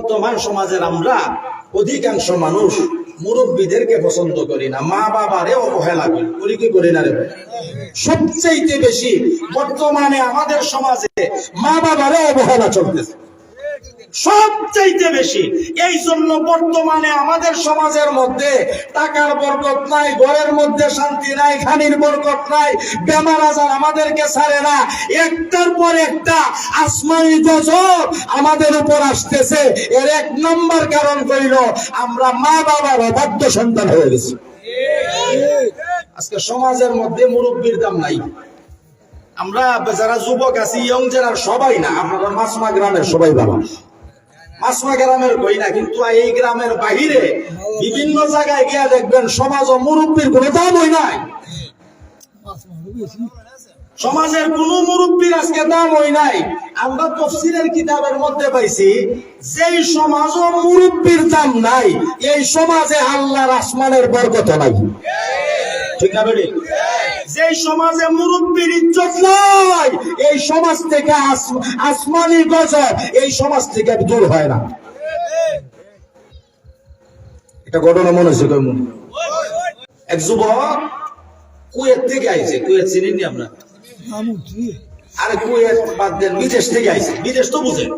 বর্তমান সমাজের আমরা অধিকাংশ মানুষ মুরব্বীদেরকে পছন্দ করি না। মা বাবারে অবহেলা করি। করি কি করি না রে? সবচেয়ে বেশি বর্তমানে আমাদের সমাজে মা বাবারে অবহেলা চলতেছে। সবচাইতে বেশি। এই জন্য বর্তমানে আমাদের সমাজের মধ্যে টাকার বরকত নাই, ঘরের মধ্যে শান্তি নাই খানির বরকত নাই, বেমার আজার আমাদেরকে ছাড়ে না। একটার পর একটা আসমানি গজব আমাদের উপর আসতেছে। এর এক নম্বর কারণ কইল আমরা মা বাবার অবাধ্য সন্তান হয়ে গেছি। আজকে সমাজের মধ্যে মুরব্বীর দাম নাই। আমরা যারা যুবক আছি, ইয়ং জেনার সবাই না আপনারা মাসমা গ্রামের সবাই বাবা মাসমা গ্রামের কই না, কিন্তু এই গ্রামের বাহিরে বিভিন্ন জায়গায় গিয়া দেখবেন সমাজ ও মুরব্বীর কোনো দামই নাই। সমাজের কোন মুরব্বীর আজকে দাম হই নাই। আমরা তফসিলের কিতাবের মধ্যে পাইছি, যেই সমাজ ও মুরব্বীর দাম নাই, এই সমাজে আল্লাহর আসমানের বরকত নাই। ঠিক না বেটি যে সমাজে মুরব্বীর ইজ্জত নাই, এই সমাজ থেকে আস- আসমানি গজব এই সমাজ থেকে দূর হয় না। এটা ঘটনা মনে হচ্ছে কই মনে এক যুবক কুয়েত থেকে আইছে। কুয়েত চিনেন নি আপনার? আরে কুয়েত বাদ দেন, বিদেশ থেকে আইছে। বিদেশ তো বুঝেন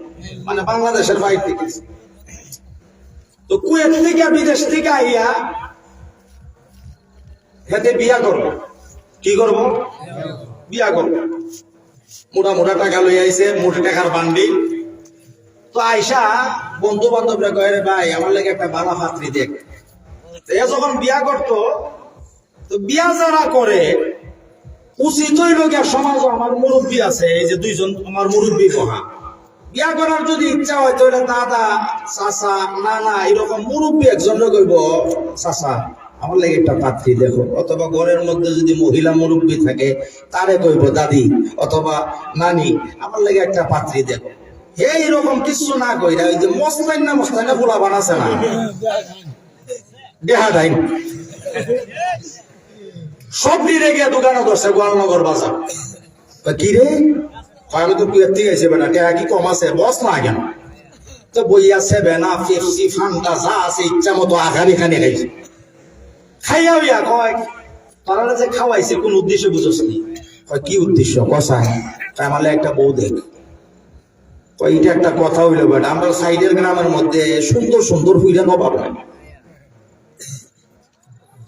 মানে বাংলাদেশের বাইরে থেকে তো কুয়েত থেকে বিদেশ থেকে আইয়া হেতে বিয়া করব। কি করব? বিয়া করব। মোটা মোটা টাকা লই আইছে মোটা টাকার বান্ডি। তো আইসা বন্ধু বান্ধবরা কয়ে "রে ভাই, আমার লাগে একটা ভালো পাত্রী দেখ। যখন বিয়া করতো, তো বিয়া যারা করে, উচিত হইল গিয়া সমাজ আমার মুরব্বী আছে, এই যে দুইজন আমার মুরব্বী কহা বিয়া করার যদি ইচ্ছা হয় তো এটা দাদা, চাচা, নানা, এরকম মুরব্বী একজন কইব চাচা। আমার লাগে একটা পাত্রী দেখো। অথবা ঘরের মধ্যে যদি মহিলা মুরব্বী থাকে, তারে কইব, দাদি, অথবা নানি, আমার লাগে একটা পাত্রী দেখো। হে এরকম কিছু না কইরা ওই যে মস্তাইন না মস্তাইন না পোলা বানাছে না। দেহা ডাইন সব দিনে গিয়ে দোকানে ধরছে, গোয়ালনগর বাজার। কি রে? আমি তো কুয়েত থেকে আইছে বেটা টেকা কি কম আছে? বস না কেন? তো বইয়া সেভেন, আপ পেপসি ফান্টা, যা আছে ইচ্ছা মতো আঘানি খানি খাইছে। খাইয়া হইয়া কয় তারা যে খাওয়াইছে, কোন উদ্দেশ্যে বুঝোস নি? কি উদ্দেশ্য? কষায় তাই আমালে একটা বউ দেখ। এটা একটা কথা হইল বেটা, আমরা সাইডের গ্রামের মধ্যে সুন্দর সুন্দর হুইরা নবাব। নাই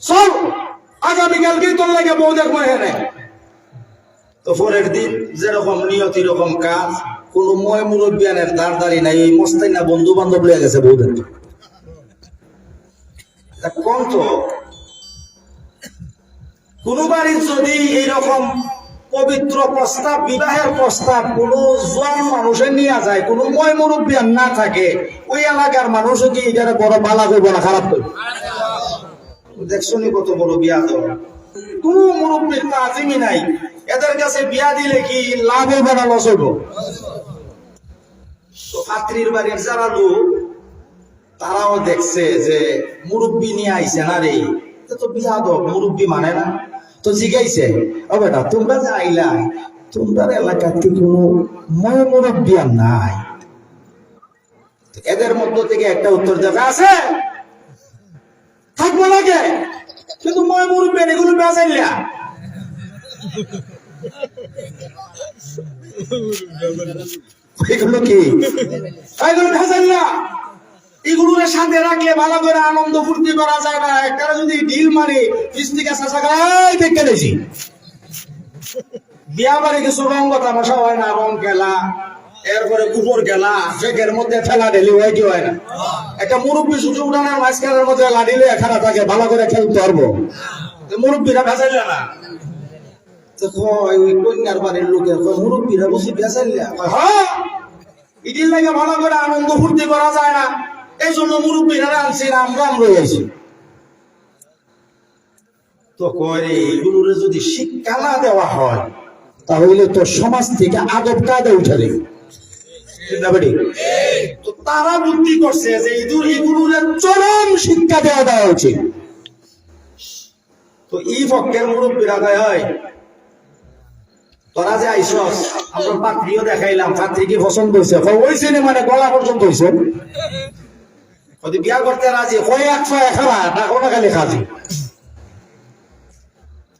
চল আগামীকালকেই তোর লাগে বউ দেখব এখানে। তো পরের দিন যেরকম নিয়ত, এরকম কাজ, কোন ময় মুরব্বিয়ানের দাঁড় দাঁড়ি নাই এই মস্তাই না বন্ধু বান্ধব লেগে গেছে বউদের তা কোন তো? কোন যদি এইরকম পবিত্র প্রস্তাব, বিবাহের প্রস্তাব কোন জোয়ান মানুষের নিয়ে যায়, কোন ময় মুরব্বিয়ান না থাকে, ওই এলাকার মানুষও কি এটারে বড় বালা করব না, খারাপ করব? দেখছ নি কত বড় বিয়া কোন মুরব্বীর নাই। এদের কাছে বিয়া দিলে কি লাভ হইবে না লস হইব পাত্রীর বাড়ির যারা লোক, তারাও দেখছে যে মুরব্বী নিয়ে আইছে না রে। তো বিয়া দো মুরব্বী মানে না। তো জিগাইছে, ও বেটা, তোমরা যে আইলা তোমরা এলাকাতে কোনো ময় নাই? এদের মধ্য থেকে একটা উত্তর দেবে আছে। থাকব লাগে। কিন্তু মই মুরব্বী এগুলো বেজাইলা এগুলো কি? এগুলো ভেজাইলা এগুলোর সাথে রাখলে ভালো করে আনন্দ ফুর্তি করা যায় না। একটা যদি ঢিল মারি কিস্তিকে চাষা দেখে বিয়া বাড়ি কিছু রং তামাশা হয় না রং খেলা এরপরে কুকুর খেলা শেখের মধ্যে ঠেলা ঢেলি হয়, কি হয় না? একটা মুরব্বী সুযোগ উঠানোর মাঝখানের মধ্যে লাডিলে এখানে থাকে, ভালো করে খেলতে পারব। মুরব্বীরা ভেজাইলে না। কন্যার বাড়ির হ্যাঁ ভালো করে আনন্দ ফুর্তি করা যায় না। এই জন্য মুরব্বীরা রাম রাম রয়েছে তো কয় রে, এগুলোর যদি শিক্ষা না দেওয়া হয়, তাহলে তো সমাজ থেকে উঠে দেবে তারা বুদ্ধি করছে যে এগুলোর চরম শিক্ষা দেওয়া দেওয়া উচিত। তো এই পক্ষের মুরব্বীরা কয় হয় তোরা যে আইসস, আমরা পাত্রীও দেখাইলাম, পাত্রী কি পছন্দ হয়েছে মানে গলা পর্যন্ত হয়েছে যদি বিয়া করতে রাজি কয় একশো এখালা না কোনো খালি খাজি।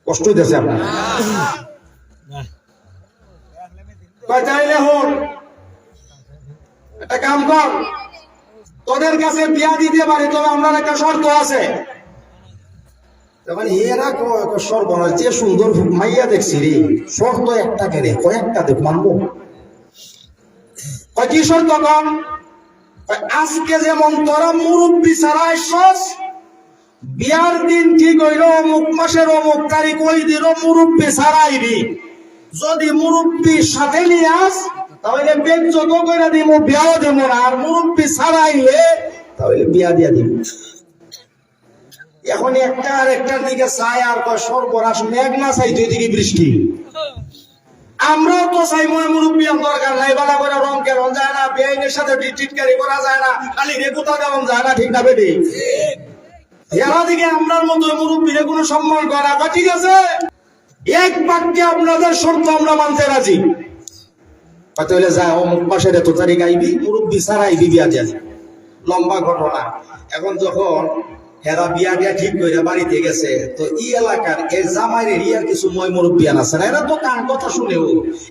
কষ্ট হইতেছে আপনার। কাম কর, তোদের কাছে বিয়া দিতে পারি, তবে আমরা একটা শর্ত আছে। যে সুন্দর দেখছি রে, শর্ত একটা কেড়ে, কয়েকটা দেখ মানবো। কি শর্ত কম আজকে যেমন তোরা মুরব্বী ছাড়া এসছ বিয়ার দিন ঠিক হইল, অমুক মাসের অমুক তারিখ ওই দিনও মুরব্বী ছাড়াইবি যদি মুরব্বী সাথে নিয়ে আস, তাহলে বেদ যত করে দিব, বিয়াও দেব না। আর মুরব্বী ছাড়াইলে তাহলে বিয়া দিয়া দিব। এখন একটা আর একটার দিকে চাই আর সর্বনাশ মেঘ না চাই দুই দিকে বৃষ্টি। আমরাও তো চাই মই মুরব্বী দরকার নাই বালা করে রং কেমন যায় না, বেআইনের সাথে টিটকারি করা যায় না, খালি রেগুতা কেমন যায় না, ঠিক না বেটি? এরা দিকে আমরার মতো মুরব্বীরে কোনো সম্মান করা বা ঠিক আছে? এক বাক্যে আপনাদের শর্ত আমরা মানতে রাজি। হয়তো হইলে যায় অমুক মাসের এত তারিখ আইবি মুরব্বী ছাড়াই দিয়া যায়। লম্বা ঘটনা। এখন যখন হেরা বিয়া দিয়া ঠিক করে বাড়িতে গেছে। তো ই এলাকার, এই জামাইয়ের ইয়ার কিছু মই মুরব্বিয়ান আছে না? এরা তো কান কথা শুনেও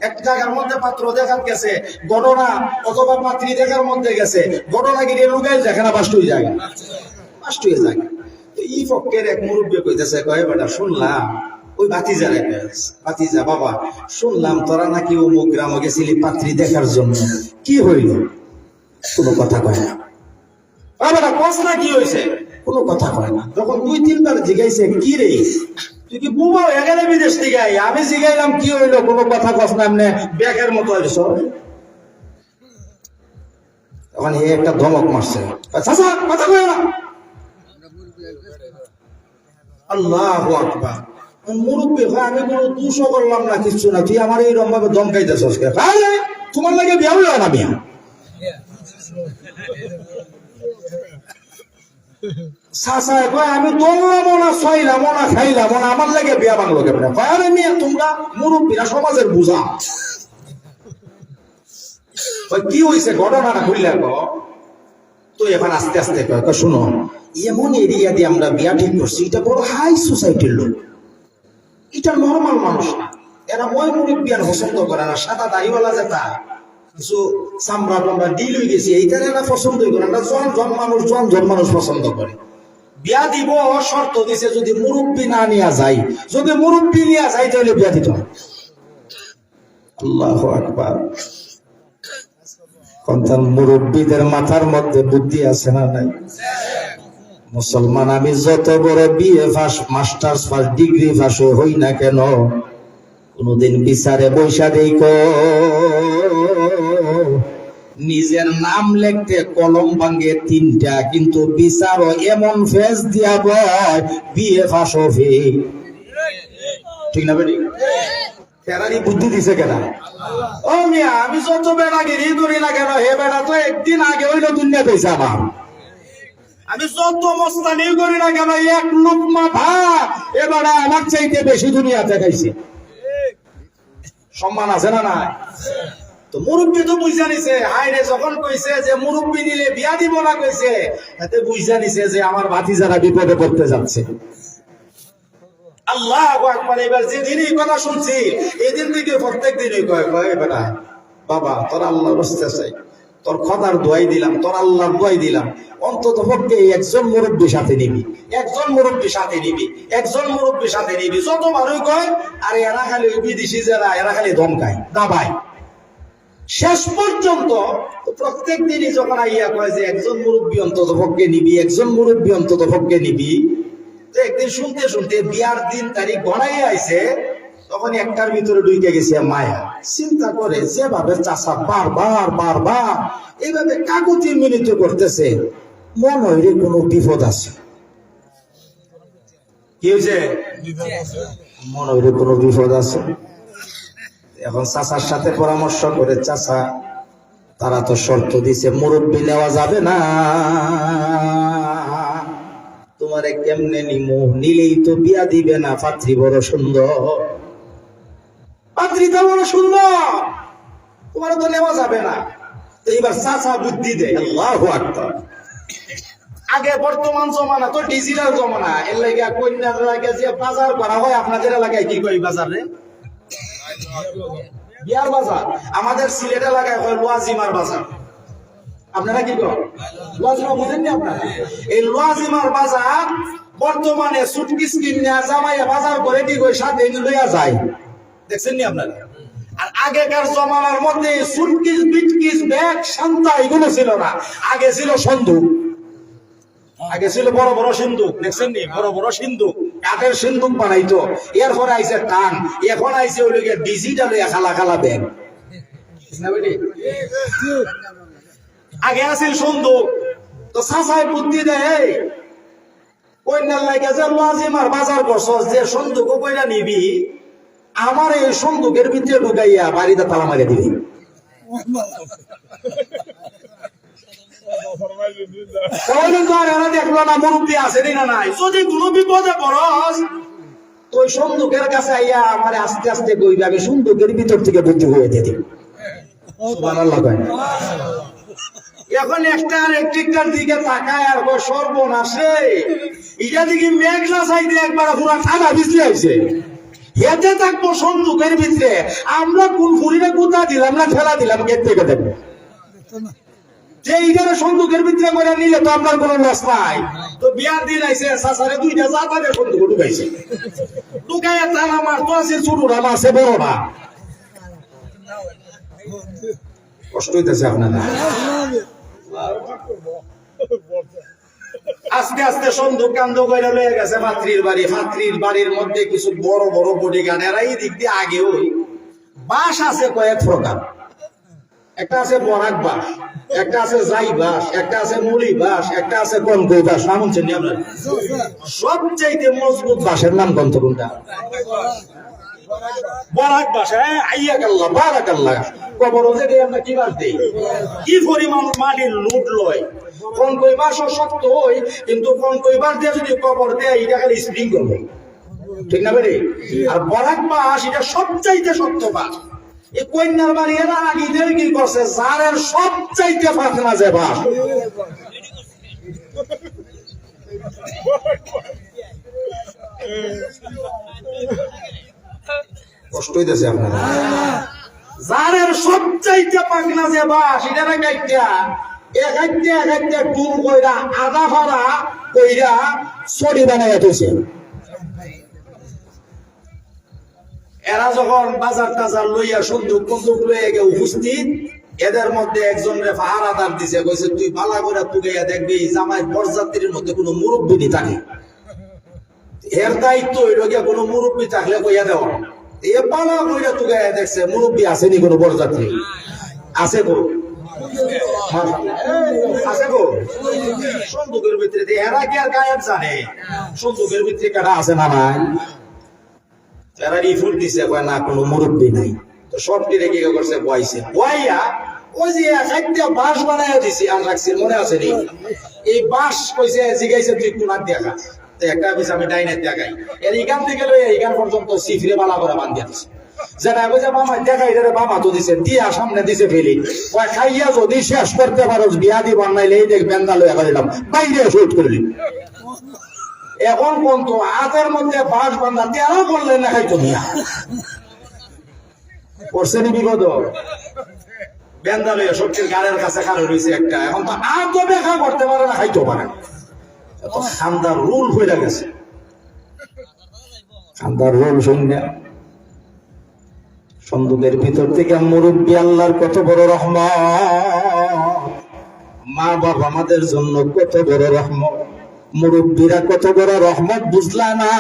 এক জায়গার মধ্যে পাত্র দেখার গেছে ঘটনা অথবা পাত্রী দেখার মধ্যে গেছে। ঘটনা গিয়ে লুকাইল দেখে না বাস্ট হয়ে যায়। বাস্ট হয়ে যায়। তো ই পক্ষের এক মুরব্বী কইতেছে, কয় বেটা, শুনলাম। ওই ভাতিজা রেখে ভাতিজা বাবা, শুনলাম তোরা নাকি অমুক গ্রামে গেছিলি পাত্রী দেখার জন্য। কি হইল? কোনো কথা কয় না। বাবাটা কস না কি হয়েছে কোনো কথা কয় না। যখন দুই তিনবার জিগাইছে, কি রে? তুই কি বুবা হয়ে বিদেশ আমি জিগাইলাম, কি হইল? কোনো কথা কস না এমনি ব্যাগের মতো তখন হে একটা ধমক মারছে। চাচা, কথা কয় না। আল্লাহ আকবার। ভাই, আমি কোনো দুশো করলাম না কিছু না। তুই আমার এই কে আরে, তোমার লাগে বিয়া হইল না বিয়া মেয়ে তো আস্তে আস্তে এমন দিয়ে আমরা বিয়া ঠিক করছি, এটা বড় হাই সোসাইটির লোক। এটা নর্মাল মানুষ এরা মই মুরব্বিয়ান পছন্দ করে না, সাদা দাড়িওয়ালা যেটা কিছু চামড়া টামড়া ডিল করে না জন জন মানুষ, জন জন মানুষ পছন্দ করে। বিয়া দিব শর্ত দিছে, যদি মুরব্বী না যদি মুরব্বী তাহলে বিয়া দিত। আল্লাহু আকবার। মুরব্বীদের মাথার মধ্যে বুদ্ধি আছে না নাই? মুসলমান, আমি যত বড় BA pass masters pass degree pass হই না কেন? কোনদিন বিচারে বৈশা দেই নিজের নাম লিখতে কলম ভাঙ্গে তিনটা, কিন্তু বিচারও এমন ফেস দিয়া বয় পাস হবে ঠিক না ফেরারি বুদ্ধি দিছে আমি যত বেড়া করি না কেন বেড়া, তো একদিন আগে আমি যত কেন, এক চাইতে সম্মান আছে না না যখন যে নিলে বিয়া দিব না যে বিপদে আল্লাহ কথা শুনছি কয় কয় বাবা, তোর আল্লাহ বসতে চাই। তোর খদার দোয়াই দিলাম, তোর আল্লাহর দোয়াই দিলাম। অন্তত পক্ষে একজন মুরব্বী সাথে নিবি। একজন মুরব্বী সাথে নিবি। একজন মুরব্বী সাথে নিবি। যত মানুষ কয়, আর এরা খালি বিদেশি যারা, এরা খালি ধমকায়, দাবায়। শেষ পর্যন্ত প্রত্যেক দিনই যখন আইয়া কয় যে একজন মুরব্বী অন্তত পক্ষে নিবি, একজন মুরব্বী অন্তত পক্ষে নিবি, তো একদিন শুনতে শুনতে বিয়ার দিন তারিখ গড়াই আইছে তখন একটার ভিতরে ঢুকে গেছে মায়া। চিন্তা করে যেভাবে চাষা বারবার বারবার এইভাবে কাগতি মিনিত করতেছে, মন হইলে কোনো বিপদ আছে? কি হয়েছে মন হইলে কোনো বিপদ আছে? এখন চাচার সাথে পরামর্শ করে, চাচা, তারা তো শর্ত দিছে, মুরব্বী নেওয়া যাবে না। তোমারে কেমনে নিমু? নিলেই তো বিয়া দিবে না, পাত্রী বড় সুন্দর। পাত্রীটা বড় সুন্দর, তোমার তো নেওয়া যাবে না। এইবার চাচা বুদ্ধি দেয় আগে বর্তমান জমানা, তো ডিজিটাল জমানা। এর লাগে কন্যার লাগে যে বাজার করা হয়, আপনাদের এলাকায় কি কই বাজার বিয়ার বাজার। আমাদের সিলেট এলাকায় হয় লোয়াজিমার বাজার। আপনারা কি করেন? বুঝেননি আপনারা? এই লোয়াজিমার বাজার বর্তমানে সুটকিস কিনে জামাইয়া বাজার করে কি কই সাথে লইয়া যায়। দেখছেন নি আপনারা? আর আগেকার জমানার মধ্যে সুটকিস ছিল না। আগে ছিল সন্দুক। আগে ছিল বড় বড় সিন্ধুক দেখছেন নি? বড় বড় সিন্ধুক কাঠের সিন্ধুক বানাইতো। এরপরে আইছে টান, এখন আইছে ওই লোকের ডিজিটাল খালা খালা ব্যাগ আগে আছিল সন্দুক, তো সাসাই বুদ্ধি দেয় কন্যার লাগে যে লাজিমার বাজার করছস, যে সন্দুক কইরা নিবি, আমার এই সন্দুকের ভিতরে ঢুকাইয়া বাড়িতে তালা মারিয়ে দিবি। সন্দুকের কাছে আইয়া আস্তে আস্তে ভিতর থেকে। এখন দিকে তাকায় আর সাইডে একবার থাকব ভিতরে আমরা কোন ফুরিরে কোথা দিলাম না ঠেলা দিলাম, গেট থেকে দেখব যে এইখানে সন্দুকের ভিতরে করে নিলে তো আপনার কোনো লস নাই। তো বিয়ার দিন আইছে, সাসারে দুইটা জাতারে সন্দুক ঢুকাইছে। ঢুকাইয়া তার আমার তো আছে ছোট না আছে বড় না কষ্ট হইতেছে আপনারা আস্তে আস্তে সন্দুক কান্দ করে লয়ে গেছে মাতৃর বাড়ি। মাতৃর বাড়ির মধ্যে কিছু বড় বড় বডি গান এরা এই দিক দিয়ে আগেও বাস আছে কয়েক প্রকার। একটা আছে বরাক বাস, একটা আছে জাই বাস, একটা আছে মুলি বাস, একটা আছে কনকই বাস। নাম আপনারা? সবচাইতে মজবুত বাসের নাম কোনটা? কোনটা হ্যাঁ? আমরা কি বাস দেই? কি পরিমাণ মাটির লুট লয়। কনকই শক্ত হই কিন্তু কনকই যদি কবর দেয়, এটা খালি স্প্রিং ঠিক না বেরে আর বরাক বাস, এটা সবচাইতে শক্ত বাস। এই কন্যার বাড়ি এরা আগিদের কি করছে জারের সবচাইতে ফাঁকনা যে বাস কষ্ট হইতেছে আপনারা জারের সবচাইতে পাকনা যে বাস এটা না কাইটা এক হাইতে এক হাইতে টুল কইরা, আধা ফাড়া কইরা সরি বানাইয়া থইছে। এরা যখন বাজার টাজার লইয়া সন্দুক বন্দুক লইয়া গিয়ে উপস্থিত, এদের মধ্যে একজন রে পাহারাদার দিছে, কইছে, তুই বালা করে তুগাইয়া দেখবি জামাই বরযাত্রীর মধ্যে কোনো মুরব্বী নি থাকে। এর দায়িত্ব হইল গিয়া কোনো মুরব্বী থাকলে কইয়া দেওয়া। এ পালা কইরা তুগাইয়া দেখছে, মুরব্বী আসেনি কোনো বরযাত্রী? আছে গো। আছে গো। ভিতরে, এরা কি আর গায়েব জানে? সন্দুকের ভিতরে কাটা আছে না নাই? যারা রিফুট দিছে, কয়, না, কোনো মুরব্বী নাই। তো সবটি রেখে করছে বয়সে বইয়া ওই যে একটা বাঁশ বানায় দিছি আর রাখছি, মনে আছে নি? এই বাঁশ কইছে, জিগাইছে তুই কোনার দেখা একটা কইছে, আমি ডাইনের দেখাই এর এখান থেকে লই এখান পর্যন্ত সিফরে বালা করে বান্ধিয়া দিছে। যেটা কইছে, মামা, দেখাই রে, বাবা তো দিছে, দিয়া সামনে দিছে ফেলি। কয়, খাইয়া যদি শেষ করতে পারোস বিয়া দিব নাইলে এই দেখ বেন্দা লইয়া করিলাম বাইরে শুট করলি এখন কোন তো হাতের মধ্যে বাঁশ বান্ধা তেরো করলেন না খাইতো মিয়া করছেনি বিপদ? বেন্দালে সবজির গাড়ির কাছে খাড়ে রয়েছে একটা। এখন তো আর তো দেখা করতে পারে না খাইতে পারে না। খান্দার রুল হয়ে গেছে। খান্দার রুল শুনে সন্দুকের ভিতর থেকে মুরব্বী আল্লাহর কত বড় রহমত। মা বাবা আমাদের জন্য কত বড় রহমত। মুরব্বীরা কত বড় রহমত বুঝলা না?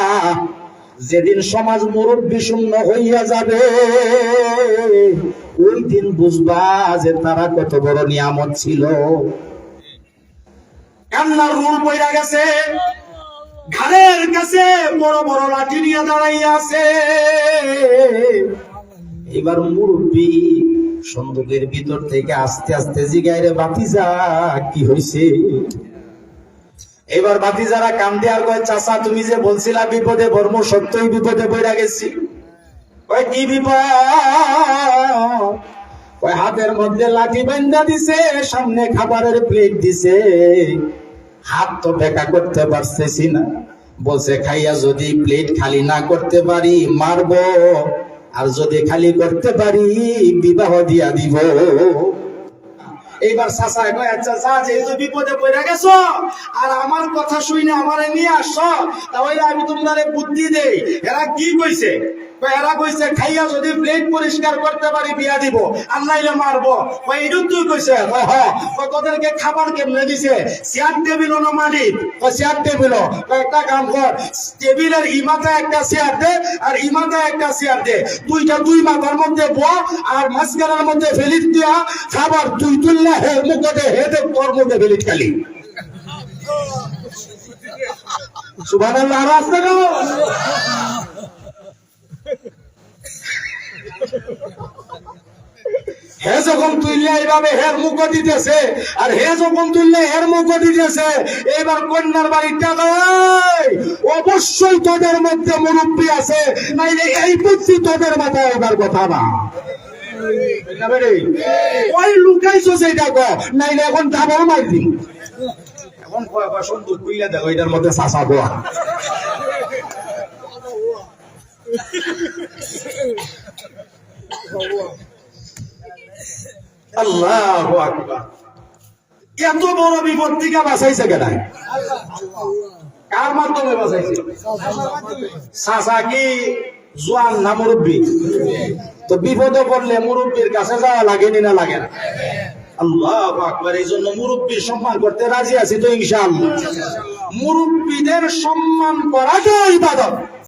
যেদিন সমাজ মুরব্বী শূন্য হইয়া যাবে, ওই দিন বুঝবা যে তারা কত বড় নিয়ামত ছিল। কান্নার রুল পইরা গেছে ঘরের কাছে বড় বড় লাঠি নিয়ে দাঁড়াইয়া আছে। এবার মুরব্বী সন্দুকের ভিতর থেকে আস্তে আস্তে জিগাইরে বাতিজা কি হইছে? এবার বাতি যারা কান্দে আর কয়, চাচা, তুমি যে বলছিলা বিপদে বর্ম, সত্যই বিপদে পড়া গেছি। কয়, কি বিপদ? ওই হাতের মধ্যে লাঠি বান্ধা দিছে, সামনে খাবারের প্লেট দিছে। হাত তো বেকা করতে পারতেছি না। বলছে, খাইয়া যদি প্লেট খালি না করতে পারি, মারবো। আর যদি খালি করতে পারি, বিবাহ দিয়া দিব। এইবার চাচা কয় আচ্ছা যা যেহেতু বিপদে পড়ে গেছো, আর আমার কথা শুনে আমারে নিয়ে আসছ, তাহলে আমি তোমাদের বুদ্ধি দেই। এরা কি কইছে? এরা কইছে, খাইয়া যদি প্লেট পরিষ্কার করতে পারি, বিয়া দিব। আর নাইলে মারবো। কয় এইটু তুই কইছে? কয় হ কয়, তোদেরকে খাবার কেমনে দিছে? চেয়ার টেবিল না মাটি কয়, চেয়ার টেবিল একটা কাম কর, টেবিলের ই মাথায় একটা চেয়ার দে আর ই মাথায় একটা চেয়ার দে। দুইটা দুই মাথার মধ্যে ব আর মাঝখানের মধ্যে ফেলিট দিয়া খাবার তুই তুললে হে মুখে হেদে তোর মধ্যে ফেলিট খালি। সুবহানাল্লাহ, আর আসতে হে যখন তুললে এইভাবে হের মুখ দিতেছে, আর হে যখন তুললে হের মুখ দিতেছে, এবার কন্যার বাড়ির টাকা অবশ্যই তোদের মধ্যে মুরব্বী আছে, নাইলে এই বুদ্ধি তোদের মাথায় এবার কথা না। ওই লুকাইছো সেটা গো নাইলে এখন ডাবল মার দিন এখন কয় সুন্দর কুইলা দেখো, এটার মধ্যে চাষা গোয়া। আল্লাহ এত বড় বিপদ থেকে বাঁচাইছে কেন কার মাধ্যমে বাঁচাইছে? জোয়ান না মুরব্বী? তো বিপদে পড়লে মুরব্বীর কাছে যাওয়া লাগে না লাগে না? আল্লাহ সম্মান করতে রাজি আছি তো ইনশাআল্লাহ। মুরব্বীদের সম্মান করাটাই ইবাদত।